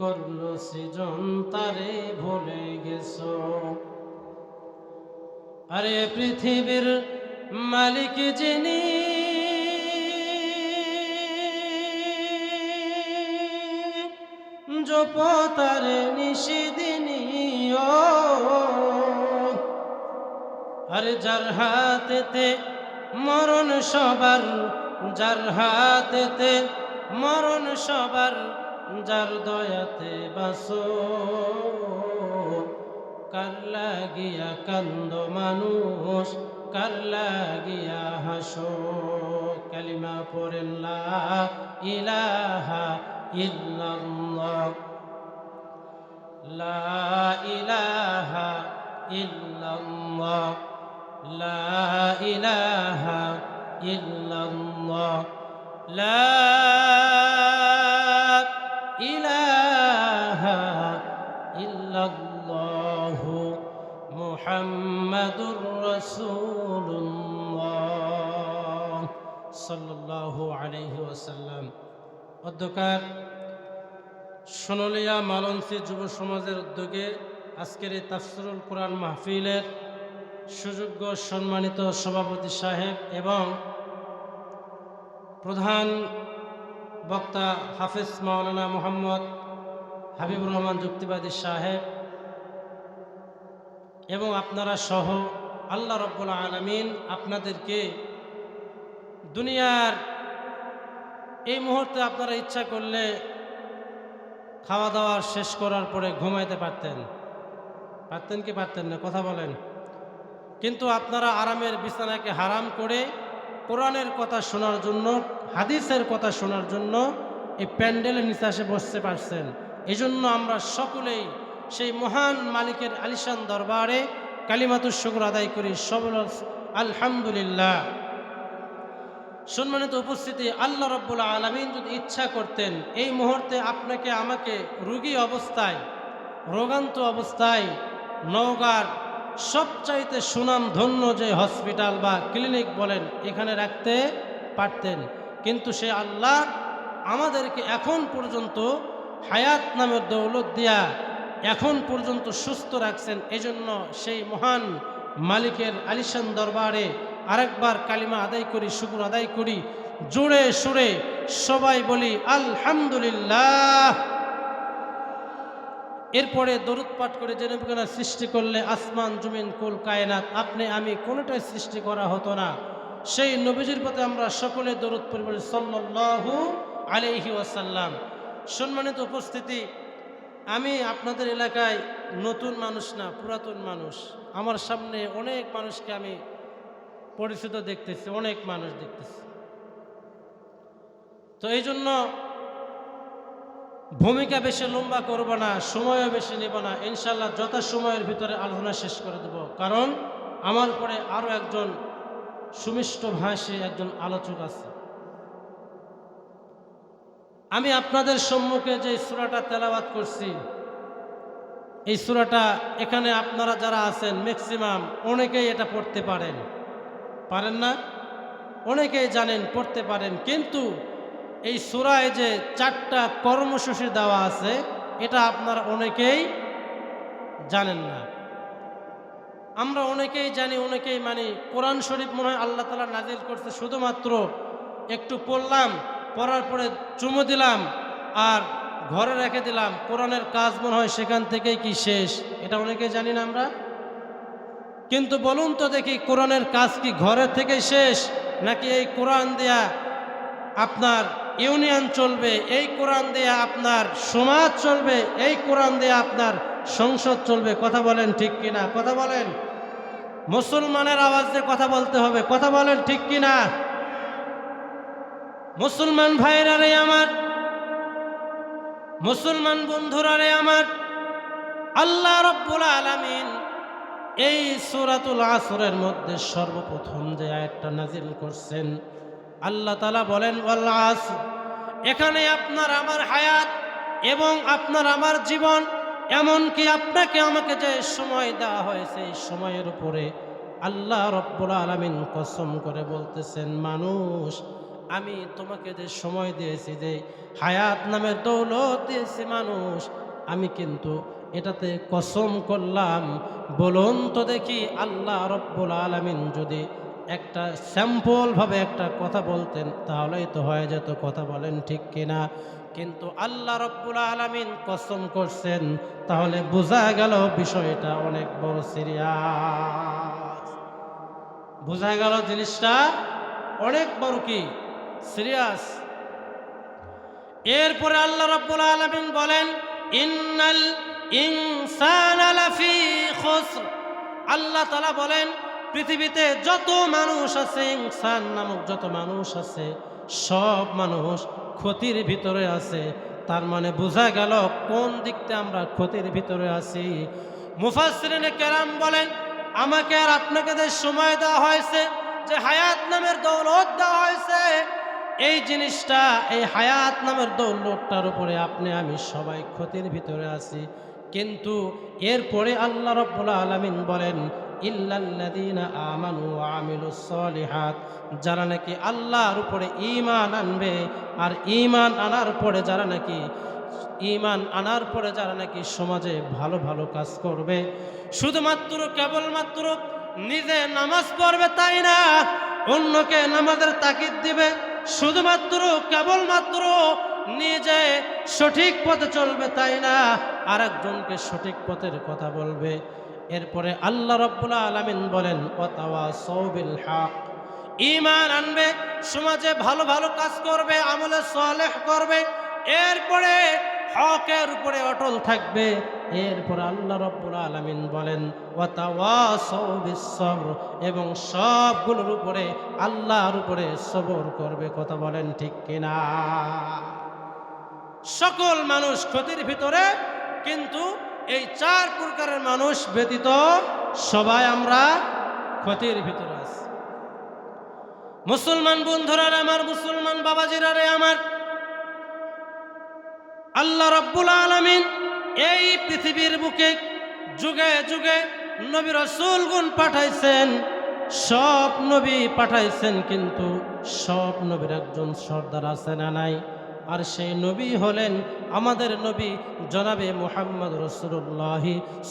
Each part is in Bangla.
করল সৃজন, তারে ভুলে গেছো। আরে পৃথিবীর মালিক যিনি জপতারে নিষিদিনী ও আরে যার হাতেতে মরণ সবার, যার হাতেতে মরণ সবার যার দয়াতে বাসো, কার লাগিয়া কান্দ মানুষ, কার লাগিয়া হাসো। কালিমা পড়েন, লা ইলাহা ইল্লাল্লাহ। লা ইলাহা ইল্লাল্লাহ। লা ইলাহা ইল্লাল্লাহ। লা অধ্যকার সোনলিয়া মালন্সি যুব সমাজের উদ্যোগে আজকের এই তাফসিরুল কোরআন মাহফিলের সুযোগ্য সম্মানিত সভাপতি সাহেব এবং প্রধান বক্তা হাফিজ মাওলানা মোহাম্মদ হাবিবুর রহমান যুক্তিবাদী সাহেব এবং আপনারা সহ আল্লাহ রব্বুল আলমিন আপনাদেরকে দুনিয়ার এই মুহূর্তে আপনারা ইচ্ছা করলে খাওয়া দাওয়া শেষ করার পরে ঘুমাইতে পারতেন। পারতেন কি পারতেন না? কথা বলেন। কিন্তু আপনারা আরামের বিছানাকে হারাম করে কোরআনের কথা শোনার জন্য, হাদিসের কথা শোনার জন্য এই প্যান্ডেলের নিচে বসতে পারছেন। এই জন্য আমরা সকলেই সেই মহান মালিকের আলিশান দরবারে কালিমাতুর শুক্র আদায় করি, সবল আলহামদুলিল্লাহ। সম্মানিত উপস্থিতি, আল্লাহ রব্বুল আলমিন যদি ইচ্ছা করতেন, এই মুহূর্তে আপনাকে আমাকে রুগী অবস্থায়, রোগান্ত অবস্থায়, নওগাঁর সবচাইতে সুনাম ধন্য যে হসপিটাল বা ক্লিনিক বলেন, এখানে রাখতে পারতেন। কিন্তু সে আল্লাহ আমাদেরকে এখন পর্যন্ত হায়াত নামের দৌলত দিয়া এখন পর্যন্ত সুস্থ রাখছেন, এজন্য সেই মহান মালিকের আলিশান দরবারে আরেকবার কালিমা আদায় করি, শুকুর আদায় করি। জোরে সুরে সবাই বলি, আলহামদুলিল্লাহ। এরপরে দরুদ পাঠ করে যে সৃষ্টি করলে আসমান, জমিন, কুল, কায়নাত, আপনি, আমি কোনোটাই সৃষ্টি করা হতো না। সেই নবীজির পথে আমরা সকলে দরুদ পরিবার সাল্লাহু আলাইহি ওয়াসাল্লাম। সম্মানিত উপস্থিতি আমি আপনাদের এলাকায় নতুন মানুষ না, পুরাতন মানুষ। আমার সামনে অনেক মানুষকে আমি পরিচিত দেখতেছি, অনেক মানুষ দেখতেছি। তো এই জন্য ভূমিকা বেশি লম্বা করব না, সময়ও বেশি নেব না। ইনশাল্লাহ যথা সময়ের ভিতরে আলোচনা শেষ করে দেব। কারণ আমার পরে আরও একজন সুমিষ্ট ভাষী একজন আলোচক আছে। আমি আপনাদের সম্মুখে যে সুরাটা তেলাবাত করছি, এই সুরাটা এখানে আপনারা যারা আছেন ম্যাক্সিমাম অনেকেই এটা পড়তে পারেন। পারেন না? অনেকেই জানেন, পড়তে পারেন। কিন্তু এই সুরায় যে চারটা কর্মসূচি দেওয়া আছে, এটা আপনারা অনেকেই জানেন না। আমরা অনেকেই জানি, অনেকেই মানি। কোরআন শরীফ মনে হয় আল্লাহ তালা নাজিল করছে, শুধুমাত্র একটু পড়লাম পড়ার পরে চুমো দিলাম আর ঘরে রেখে দিলাম। কোরআনের কাজ মনে হয় সেখান থেকেই কি শেষ? এটা অনেকেই জানি না আমরা। কিন্তু বলুন তো দেখি, কোরআনের কাজ কি ঘরের থেকে শেষ, নাকি এই কোরআন দেয়া আপনার ইউনিয়ন চলবে, এই কোরআন দেয়া আপনার সমাজ চলবে, এই কোরআন দেয়া আপনার সংসদ চলবে? কথা বলেন ঠিক কিনা? কথা বলেন। মুসলমানের আওয়াজে কথা বলতে হবে। কথা বলেন ঠিক কিনা? মুসলমান ভাইরা রে আমার, মুসলমান বন্ধুরা রে আমার, আল্লাহ রব্বুল আলামিন এই সূরাতুল আসরের মধ্যে সর্বপ্রথম যে আয়াতটা নাজিল করছেন, আল্লাহ তালা বলেন আসর। এখানে আপনার আমার হায়াত এবং আপনার আমার জীবন, এমনকি আপনাকে আমাকে যে সময় দেওয়া হয়েছে এই সময়ের উপরে আল্লাহ রব্বুল আলমিন কসম করে বলতেছেন, মানুষ আমি তোমাকে যে সময় দিয়েছি, যে হায়াত নামের দৌলত দিয়েছি মানুষ, আমি কিন্তু এটাতে কসম করলাম। বলুন তো দেখি আল্লাহ রব্বুল আলমিন যদি একটা স্যাম্পলভাবে একটা কথা বলতেন, তাহলেই তো হয়ে যেত কথা বলেন ঠিক কিনা। কিন্তু আল্লাহ রব্বুল আলমিন কসম করছেন, তাহলে বোঝা গেল বিষয়টা অনেক বড় সিরিয়াস। বোঝা গেল জিনিসটা অনেক বড় কি? সিরিয়াস। এরপরে আল্লাহ রাব্বুল আলামিন বলেন, ইন্নাল ইনসান আল্লাহ তালা বলেন, পৃথিবীতে যত মানুষ আছে, ইনসান নামক যত মানুষ আছে, সব মানুষ ক্ষতির ভিতরে আছে। তার মানে বোঝা গেল কোন দিকতে আমরা ক্ষতির ভিতরে আছি। মুফাসরিনে কেরাম বলেন, আমাকে আর আপনাকে সময় দেওয়া হয়েছে, যে হায়াত নামের দৌলত দেওয়া এই জিনিসটা, এই হায়াত নামের দৌলতটার উপরে আপনি, আমি সবাই ক্ষতির ভিতরে আছি। কিন্তু এরপরে আল্লাহ রব্বুল আলমিন বলেন আমানু যারা নাকি আল্লাহর উপরে ঈমান আনবে, আর ঈমান আনার পরে যারা নাকি, ঈমান আনার পরে যারা নাকি সমাজে ভালো ভালো কাজ করবে, শুধুমাত্র, কেবলমাত্র নিজে নামাজ পড়বে তাই না? অন্যকে নামাজের তাকিদ দিবে শুধুমাত্র, কেবলমাত্র নিজে সঠিক পথে চলবে তাই না? আরেকজনকে সঠিক পথের কথা বলবে। এরপরে আল্লাহ রব্বুল আলমিন বলেন সৌবিল হাক ইমান আনবে, সমাজে ভালো ভালো কাজ করবে, আমলে সলেহ করবে। এরপরে হকের উপরে অটল থাকবে। এরপর আল্লাহ রব্বুল আলমিন বলেন এবং সবগুলোর উপরে আল্লাহর উপরে সবর করবে। কথা বলেন ঠিক কিনা? সকল মানুষ ক্ষতির ভিতরে, কিন্তু এই চার প্রকারের মানুষ ব্যতীত সবাই আমরা ক্ষতির ভিতরে আছি। মুসলমান বন্ধুরা আমার মুসলমান বাবাজিরা রে, আমার আল্লাহ রব্বুল আলমিন এই পৃথিবীর বুকে যুগে যুগে নবী রসুল গুণ পাঠাইছেন, সব নবী পাঠাইছেন কিন্তু সব নবীর একজন সর্দার আছে না নাই? আর সেই নবী হলেন আমাদের নবী জনাবে মোহাম্মদ রসুল্লাহ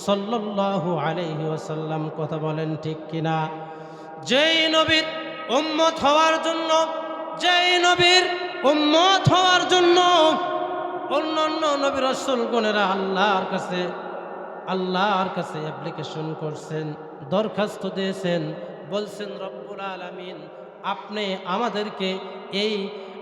সাল্লাল্লাহু আলাইহি ওয়াসাল্লাম। কথা বলেন ঠিক কিনা? যেই নবীর উম্মত হওয়ার জন্য, যেই নবীর উম্মত হওয়ার জন্য অন্য অন্য নবী রসুল গণেরা আল্লাহর কাছে আল্লাহর কাছে অ্যাপ্লিকেশন করছেন, দরখাস্ত দিয়েছেন, বলছেন, রব্বুল আলমিন, আপনি আমাদেরকে এই,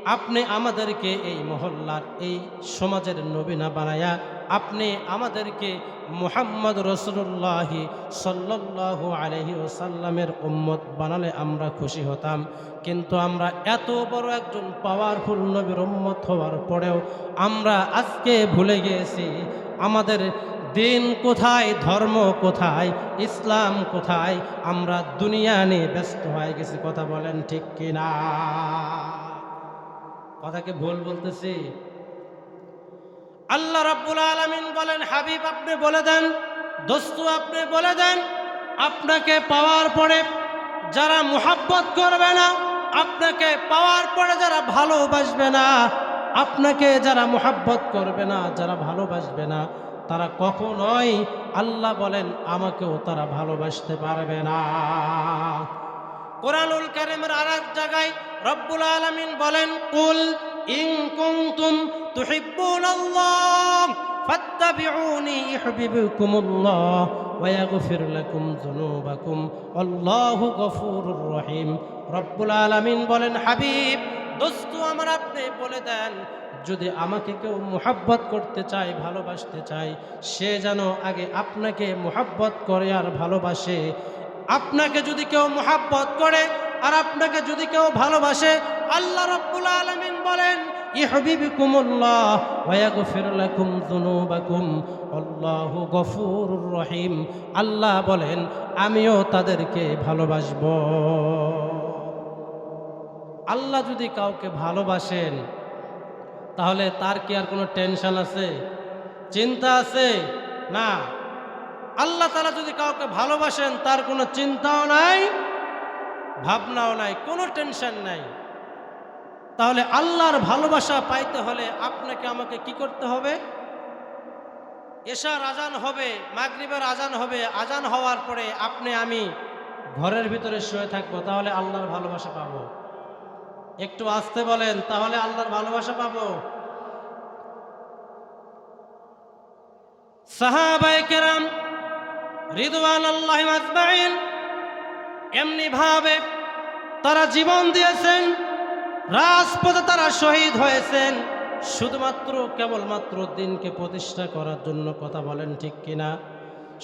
আপনি আমাদেরকে এই মহল্লার, এই সমাজের নবীনা বানায়া আপনি আমাদেরকে মুহাম্মদ রসুল্লাহি সাল্লাহ আলহি ওসাল্লামের উম্মত বানালে আমরা খুশি হতাম। কিন্তু আমরা এত বড় একজন পাওয়ারফুল নবীর উম্মত হওয়ার পরেও আমরা আজকে ভুলে গিয়েছি, আমাদের দিন কোথায়, ধর্ম কোথায়, ইসলাম কোথায়, আমরা দুনিয়া নিয়ে ব্যস্ত হয়ে গেছি, কথা বলেন ঠিক কিনা? কথাকে ভুল বলতেছি। আল্লাহ রাব্বুল আলামিন বলেন, হাবিব, আপনি বলে দেন, দোস্ত, আপনি বলে দেন, আপনাকে পাওয়ার পরে যারা মুহাব্বত করবে না, আপনাকে পাওয়ার পরে যারা ভালোবাসবে না, আপনাকে যারা মুহাব্বত করবে না, যারা ভালোবাসবে না, তারা কখনোই আল্লাহ বলেন, আমাকেও তারা ভালোবাসতে পারবে না। কোরআনুল কারিমের আর এক জায়গায় রব্বুল আলামিন বলেন, কুল ইন কুনতুম তুহিব্বুনাল্লাহ ফাত্তাবিউনি ইউহিব্বুকুমুল্লাহ ওয়া ইয়াগফির লাকুম যুনুবাকুম। আল্লাহু গফুরুর রহিম। রব্বুল আলামিন বলেন, হাবিব, দোস্ত আমার আপনি বলে দেন, যদি আমাকে কেউ মোহাব্বত করতে চায়, ভালোবাসতে চায়, সে যেন আগে আপনাকে মোহাব্বত করে আর ভালোবাসে। আপনাকে যদি কেউ মোহাব্বত করে আর আপনাকে যদি কেউ ভালোবাসে, আল্লাহ রব্বুল আলামিন বলেন রহিম। আল্লাহ বলেন, আমিও তাদেরকে ভালোবাসব। আল্লাহ যদি কাউকে ভালোবাসেন, তাহলে তার কি আর কোনো টেনশন আছে? চিন্তা আছে? না। আল্লাহ তালা যদি কাউকে ভালোবাসেন, তার কোনো চিন্তাও নাই। ভাবনাও নাই, কোনো টেনশন নাই। তাহলে আল্লাহর ভালোবাসা পাইতে হলে আপনাকে আমাকে কি করতে হবে? এশার আজান হবে, মাগরিবের আজান হবে, আজান হওয়ার পরে আপনি আমি ঘরের ভিতরে শুয়ে থাকব, তাহলে আল্লাহর ভালোবাসা পাবো। একটু আসতে বলেন, তাহলে আল্লাহর ভালোবাসা পাবো। সাহাবাই কেরাম রিদওয়ান আল্লাহ আজমাইন এমনি ভাবে তারা জীবন দিয়েছেন, রাজপথে তারা শহীদ হয়েছেন, শুধুমাত্র কেবলমাত্র দিনকে প্রতিষ্ঠা করার জন্য কথা বলেন ঠিক কিনা?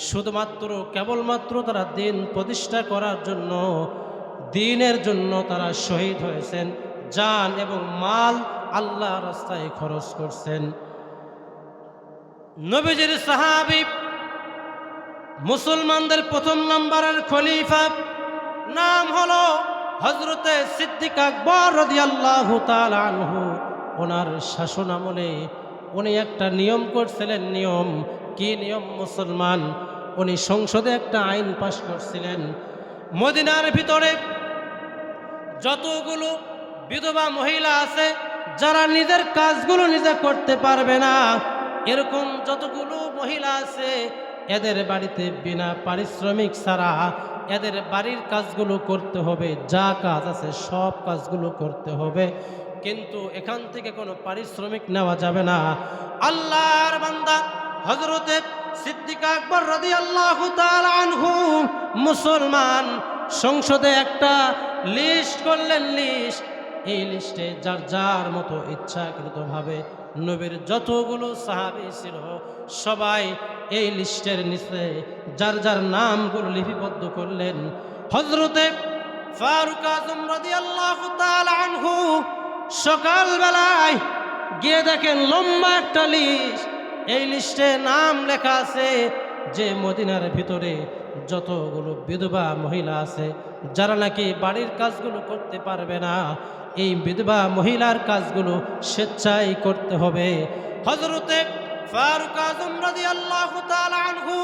শুধুমাত্র কেবলমাত্র তারা দিন প্রতিষ্ঠা করার জন্য, দিনের জন্য তারা শহীদ হয়েছেন যান এবং মাল আল্লাহ রাস্তায় খরচ করছেন। নবীজির সাহাবি মুসলমানদের প্রথম নম্বরের খলিফা নাম হলো হজরতে সিদ্দিক আকবর রদিয়াল্লাহু তাআলা আনহু। ওনার শাসন আমলে উনি একটা নিয়ম করছিলেন, নিয়ম কি নিয়ম মুসলমান? উনি সংসদে একটা আইন পাশ করছিলেন। মদিনার ভিতরে যতগুলো বিধবা মহিলা আছে, যারা নিজের কাজগুলো নিজে করতে পারবে না, এরকম যতগুলো মহিলা আছে, এদের বাড়িতে বিনা পারিশ্রমিক ছাড়া এদের বাড়ির কাজগুলো করতে হবে, যা কাজ আছে সব কাজগুলো করতে হবে। কিন্তু এখান থেকে কোনো পারিশ্রমিক নেওয়া যাবে না। আল্লাহর বান্দা হজরতে সিদ্দিক আকবর রদি আল্লাহ আনহু মুসলমান, সংসদে একটা লিস্ট করলেন, লিস্ট, এই লিস্টে যার যার মতো ইচ্ছাকৃতভাবে নবীর যতগুলো সাহাবি ছিল, সবাই এই লিস্টের নিচে যার যার নামগুলো লিপিবদ্ধ করলেন। হজরতে ফারুক আজম রাদিয়াল্লাহু তাআলা আনহু সকালবেলায় গিয়ে দেখেন লম্বা একটা লিস্ট। এই লিস্টে নাম লেখা আছে যে মদিনার ভিতরে যতগুলো বিধবা মহিলা আছে, যারা নাকি বাড়ির কাজগুলো করতে পারবে না এই বিধবা মহিলার কাজগুলো স্বেচ্ছায় করতে হবে। হজরতে ফারুক আজম রাদিয়াল্লাহু তাআলা আনহু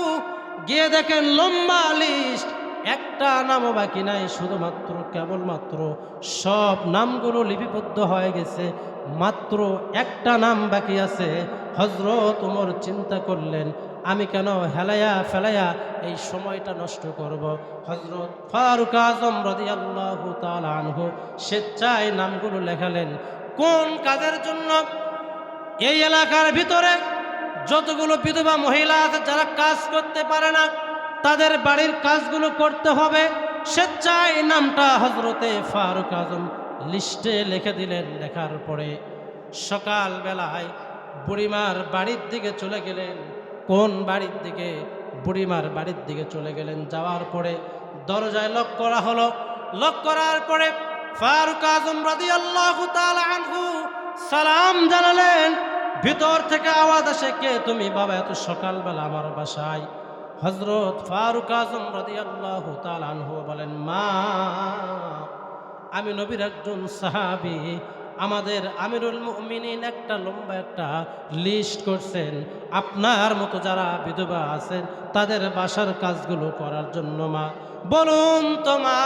গিয়ে দেখেন, লম্বা লিস্ট একটা নামও বাকি নাই, শুধুমাত্র, কেবলমাত্র সব নামগুলো লিপিবদ্ধ হয়ে গেছে, মাত্র একটা নাম বাকি আছে। হজরত উমর চিন্তা করলেন আমি কেন হেলায়া ফেলায়া এই সময়টা নষ্ট করব? হজরত ফারুক আজম রদিয়াল্লাহু তাআলা আনহু স্বেচ্ছায় নামগুলো লেখালেন। কোন কাজের জন্য? এই এলাকার ভিতরে যতগুলো বিধবা মহিলা আছে, যারা কাজ করতে পারে না, তাদের বাড়ির কাজগুলো করতে হবে। স্বেচ্ছায় নামটা হজরতে ফারুক আজম লিস্টে লিখে দিলেন লেখার পরে। সকালবেলায় বুড়িমার বাড়ির দিকে চলে গেলেন। কোন বাড়ির দিকে, বুড়িমার বাড়ির দিকে চলে গেলেন। যাওয়ার পরে দরজায় লক করা হলো। লক করার পরে ফারুক আজম রাদি আল্লাহ আনহু সালাম জানালেন। ভিতর থেকে আওয়াজ আসে, কে তুমি বাবা, এত সকালবেলা আমার বাসায়? হজরত ফারুক আজম রাদি আল্লাহ আনহু বলেন, মা, আমি নবীর একজন সাহাবি আমাদের আমিরুল মুমিনিন একটা লম্বা একটা লিস্ট করছেন। আপনার মতো যারা বিধবা আছেন, তাদের বাসার কাজগুলো করার জন্য মা। বলুন তো মা,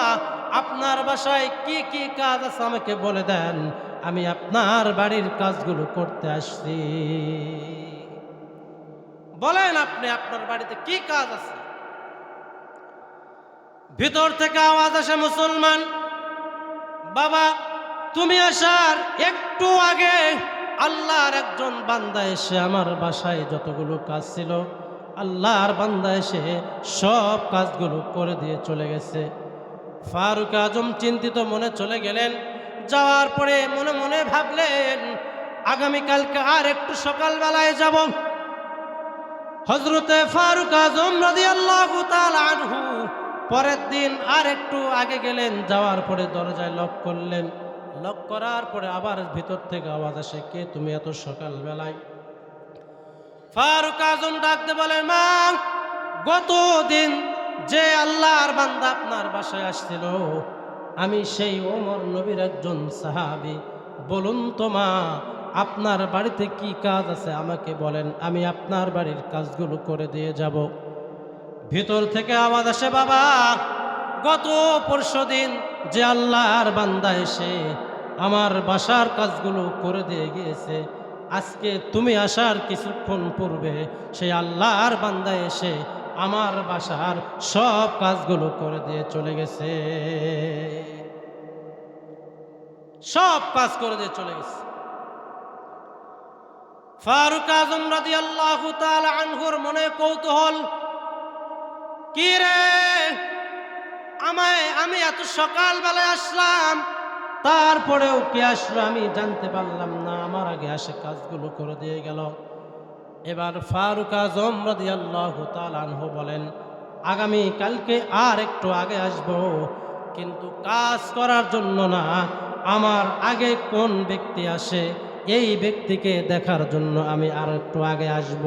আপনার বাসায় কি কি কাজ আছে আমাকে বলে দেন। আমি আপনার বাড়ির কাজগুলো করতে আসছি। বলেন আপনি, আপনার বাড়িতে কি কাজ আছে? ভিতর থেকে আওয়াজ আসে মুসলমান। বাবা তুমি আসার একটু আগে আল্লাহর একজন বান্দা এসে আমার বাসায় যতগুলো কাজ ছিল, আল্লাহর বান্দা এসে সব কাজগুলো করে দিয়ে চলে গেছে। ফারুক আজম চিন্তিত মনে চলে গেলেন। যাওয়ার পরে মনে মনে ভাবলেন, আগামীকালকে আর একটু সকালবেলায় যাব। হজরতে ফারুক আজম রাজি আল্লাহ পরের দিন আর একটু আগে গেলেন, যাওয়ার পরে দরজায় লক করলেন। লক করার পরে আবার ভিতর থেকে আওয়াজ আসে, কে তুমি এত সকাল বেলায় ফারুক আজম ডাকতে বলে, মা গত দিন যে আল্লাহর বান্দা আপনার বাসায় আসছিল, আমি সেই ওমর নবীর একজন সাহাবি। বলুন তো মা, আপনার বাড়িতে কি কাজ আছে? আমাকে বলেন, আমি আপনার বাড়ির কাজগুলো করে দিয়ে যাব। ভিতর থেকে আওয়াজ আসে, বাবা গত পরশু দিন যে আল্লাহর বান্দা এসে আমার বাসার কাজগুলো করে দিয়ে গিয়েছে, আজকে তুমি আসার কিছুক্ষণ পূর্বে সেই আল্লাহর বান্দা এসে আমার বাসার সব কাজগুলো করে দিয়ে চলে গেছে। সব কাজ করে দিয়ে চলে গেছে। ফারুক আজম রাজি আল্লাহ আনহুর মনে কৌতূহল, কি রে? আমায়, আমি এত সকালবেলায় আসলাম, তারপরেও কে আসলো আমি জানতে পারলাম না, আমার আগে আসে কাজগুলো করে দিয়ে গেল। এবার ফারুক আজম রাজি আল্লাহ আনহু বলেন, আগামী কালকে আর একটু আগে আসব, কিন্তু কাজ করার জন্য না, আমার আগে কোন ব্যক্তি আসে, এই ব্যক্তিকে দেখার জন্য আমি আর একটু আগে আসব।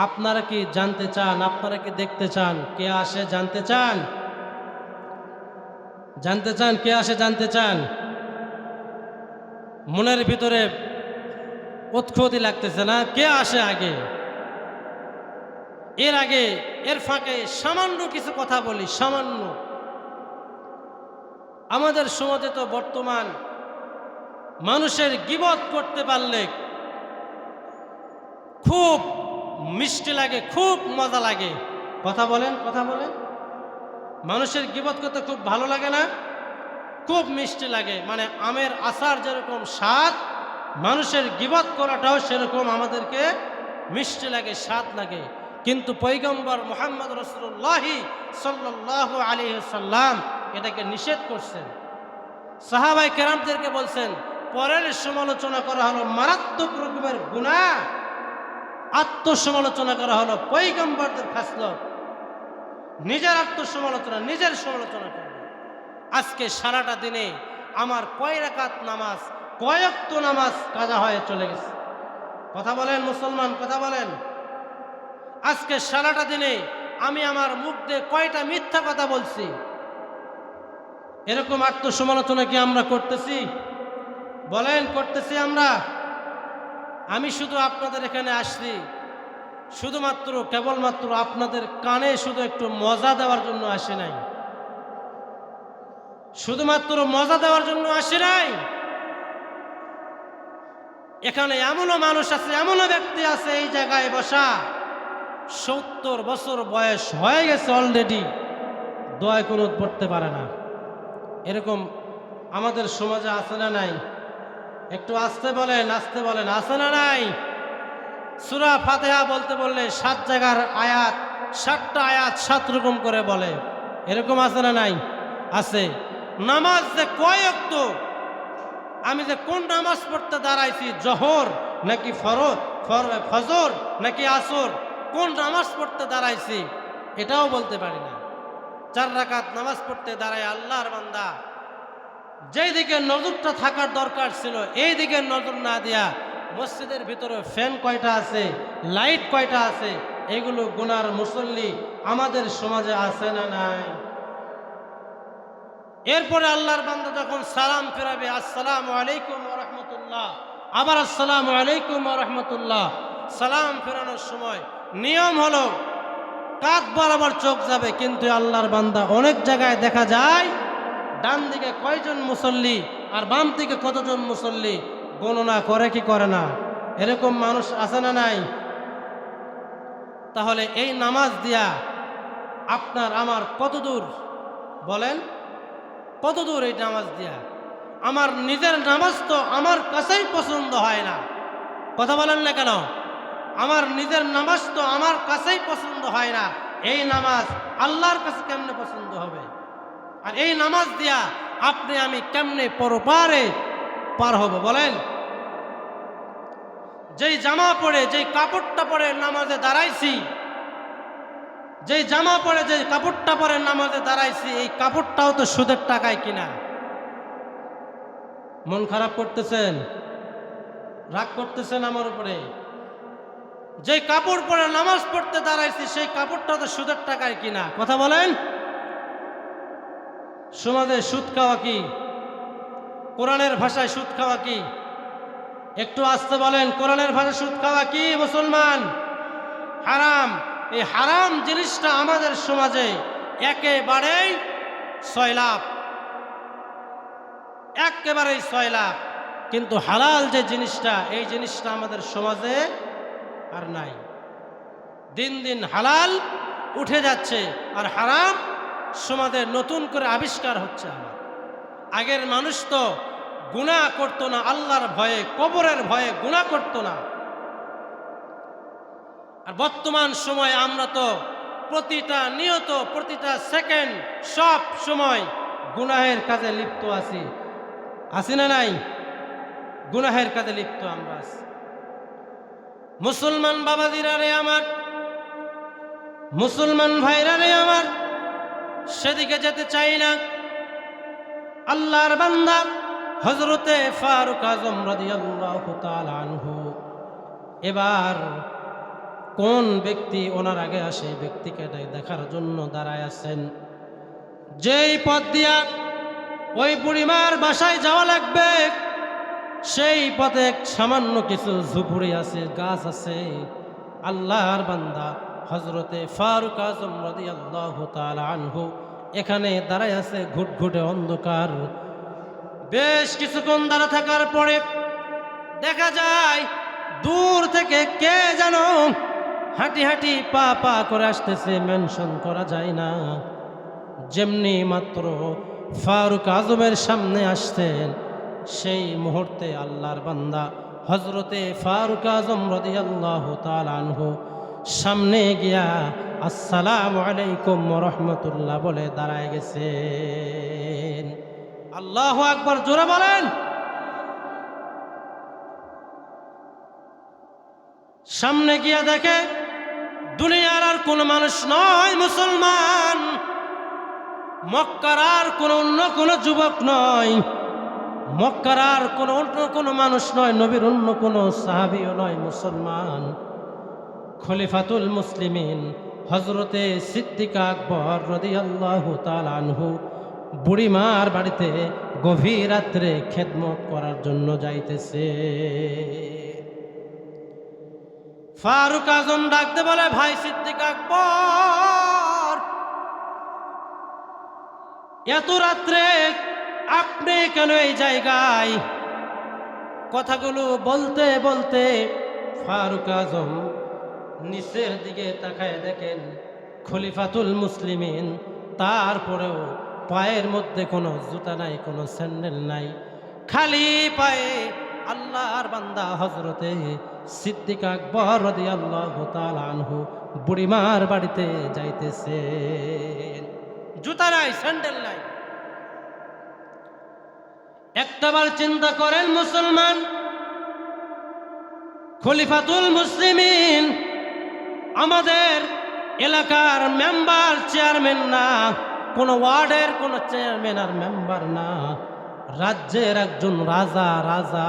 আপনারা কি জানতে চান? আপনারা কি দেখতে চান? কে আসে জানতে চান? জানতে চান? কে আসে জানতে চান? মনের ভিতরে উৎক্ষতি লাগতেছে না? কে আসে আগে? এর আগে, এর ফাঁকে সামান্য কিছু কথা বলি, সামান্য। আমাদের সমাজে তো বর্তমান মানুষের গিবত করতে পারলে খুব মিষ্টি লাগে, খুব মজা লাগে। কথা বলেন কথা বলেন। মানুষের গিবত করতে খুব ভালো লাগে না? খুব মিষ্টি লাগে। মানে আমের আচার যেরকম স্বাদ, মানুষের গিবত করাটাও সেরকম আমাদেরকে মিষ্টি লাগে, স্বাদ লাগে। কিন্তু পৈগম্বর মোহাম্মদ রসুল্লাহি সাল্লাহ আলী সাল্লাম এটাকে নিষেধ করছেন। সাহাবাই কেরামদেরকে বলছেন, পরের সমালোচনা করা হলো মারাত্মক রকমের গুণা আত্মসমালোচনা করা হলো, পৈগম্বরদের খাসলত নিজের আত্মসমালোচনা, নিজের সমালোচনা করবে আজকে সারাটা দিনে আমার কয় রাকাত নামাজ কয়েকত নামাজ কাজা হয়ে চলে গেছে। কথা বলেন মুসলমান, কথা বলেন। আজকে সারাটা দিনে আমি আমার মুখ দিয়ে কয়টা মিথ্যা কথা বলছি? এরকম আত্মসমালোচনা কি আমরা করতেছি? বলেন, করতেছি আমরা। আমি শুধু আপনাদের এখানে আসছি, শুধুমাত্র, কেবলমাত্র আপনাদের কানে শুধু একটু মজা দেওয়ার জন্য আসে নাই। শুধুমাত্র মজা দেওয়ার জন্য আসে নাই। এখানে এমনও মানুষ আছে, এমনও ব্যক্তি আছে এই জায়গায় বসা। সত্তর বছর বয়স হয়ে গেছে অলরেডি দয় কোনো পড়তে পারে না। এরকম আমাদের সমাজে আছে না নাই? একটু আসতে বলেন আসতে বলেন, আছে না নাই? সুরা ফাতেহা বলতে বললে সাত জায়গার আয়াত, সাতটা আয়াত সাত রকম করে বলে। এরকম আছে না নাই? আছে। নামাজ যে কয়েক আমি যে কোন নামাজ পড়তে দাঁড়াইছি, জহর নাকি ফরজ ফজর নাকি আসর, কোন নামাজ পড়তে দাঁড়াইছি, এটাও বলতে পারি না। চার রাকাত নামাজ পড়তে দাঁড়ায় আল্লাহর বান্দা যেই দিকে নজরটা থাকার দরকার ছিল, এই দিকে নজর না দেয়া মসজিদের ভিতরে ফ্যান কয়টা আছে, লাইট কয়টা আছে, এগুলো গুনার মুসল্লি আমাদের সমাজে আছে না নাই? এরপরে আল্লাহর বান্দা যখন সালাম ফেরাবে, আসসালাম আলাইকুম রহমতুল্লাহ, আবার আসসালাম আলাইকুম রহমতুল্লাহ, সালাম ফেরানোর সময় নিয়ম হলো কাত বরাবর চোখ যাবে, কিন্তু আল্লাহর বান্দা অনেক জায়গায় দেখা যায় ডান দিকে কয়জন মুসল্লি আর বাম দিকে কতজন মুসল্লি? গণনা করে কি করে না? এরকম মানুষ আছে না নাই? তাহলে এই নামাজ দিয়া আপনার আমার কত দূর বলেন কত দূর এই নামাজ দিয়া? আমার নিজের নামাজ তো আমার কাছেই পছন্দ হয় না। কথা বলেন না কেন? আমার নিজের নামাজ তো আমার কাছেই পছন্দ হয় না। এই নামাজ আল্লাহর কাছে কেমনে পছন্দ হবে? আর এই নামাজ দিয়া আপনি আমি কেমনে পরপারে পার হব বলেন? যেই জামা পরে, যেই কাপড়টা পরে নামাজে দাঁড়াইছি, যেই জামা পরে যে কাপড়টা পরে নামাজে দাঁড়াইছি, এই কাপড়টাও তো সুদের টাকায় কিনা। মন খারাপ করতেছেন? রাগ করতেছেন আমার উপরে? যে কাপড় পরে নামাজ পড়তে দাঁড়াইছি, সেই কাপড়টা তো সুদের টাকায় কিনা। কথা বলেন? সমাজে সুদ খাওয়া কি? কোরআনের ভাষায় সুদ খাওয়া কি? একটু আসতে বলেন, কোরআনের ভাষায় সুদ খাওয়া কি, মুসলমান? হারাম। এই হারাম জিনিসটা আমাদের সমাজে একেবারেই ছয় লাভ একেবারেই ছয় লাখ কিন্তু হালাল যে জিনিসটা, এই জিনিসটা আমাদের সমাজে আর নাই। দিন দিন হালাল উঠে যাচ্ছে, আর হারাম সমাজে নতুন করে আবিষ্কার হচ্ছে আমার। আগের মানুষ তো গুণা করতো না, আল্লাহর ভয়ে, কবরের ভয়ে গুণা করতো না। আর বর্তমান সময় আমরা তো প্রতিটা নিয়ত, প্রতিটা সেকেন্ড, সব সময় গুনাহের কাজে লিপ্ত আছি। আছি না নাই? গুনাহের কাজে লিপ্ত আমরা আছি। মুসলমান বাবাজিরা রে আমার, মুসলমান ভাইরা রে আমার সেদিকে যেতে চাই না। আল্লাহর বান্দা হজরতে ফারুক আজম আনহু। এবার কোন ব্যক্তি ওনার আগে আসে ব্যক্তিকে দেখার জন্য দাঁড়ায় আছেন? যেই পথ দিয়া ওই বুড়িমার বাসায় যাওয়া লাগবে। সেই পথে সামান্য কিছু ঝুপুরি আছে, গাছ আছে। আল্লাহর বান্দা হজরতে ফারুক আজম রদি আল্লাহ আনহু এখানে দাঁড়ায় আছে, ঘুটঘুটে অন্ধকার। বেশ কিছুক্ষণ দাঁড়া থাকার পরে দেখা যায় দূর থেকে কে যেন হাঁটি হাঁটি পা পা করে আসতেছে, মেনশন করা যায় না। যেমনি মাত্র ফারুক আজমের সামনে আসতেন সেই মুহূর্তে আল্লাহর বান্দা হজরতে ফারুক আজম রদি আল্লাহ আনহু সামনে গিয়া আসসালাম আলাইকুম রহমতুল্লাহ বলে দাঁড়ায় গেছে আল্লাহ আকবর, জোরে বলেন। সামনে গিয়া দেখে, দুনিয়ার আর কোনো মানুষ নয় মুসলমান। মক্কার আর কোনো অন্য কোনো যুবক নয়। মক্কার আর কোনো অন্য কোনো মানুষ নয়, নবীর অন্য কোনো সাহাবিও নয় মুসলমান। খলিফাতুল মুসলিমিন হজরতে সিদ্দিকা আকবর রদি আল্লাহ আনহু বুড়িমার বাড়িতে গভীর রাত্রে খেদমত করার জন্য যাইতেছে। ফারুক আজম ডাকতে বলে, ভাই সিদ্দিক আকবর, এত রাত্রে আপনি কেন এই জায়গায়? কথাগুলো বলতে বলতে ফারুক আজম নিচের দিকে তাকায় দেখেন খলিফাতুল মুসলিমিন। তারপরেও পায়ের মধ্যে কোনো জুতা নাই, কোনো স্যান্ডেল নাই। খালি পায়ে আল্লাহর বান্দা হজরতে সিদ্দিক আকবর রদি আল্লাহ আনহু বুড়িমার বাড়িতে যাইতেছে জুতা নাই, স্যান্ডেল নাই। একটাবার চিন্তা করেন মুসলমান, খলিফাতুল মুসলিমিন আমাদের এলাকার মেম্বার চেয়ারম্যান না, কোনো ওয়ার্ডের কোনো চেয়ারম্যান আর মেম্বার না। রাজ্যের একজন রাজা রাজা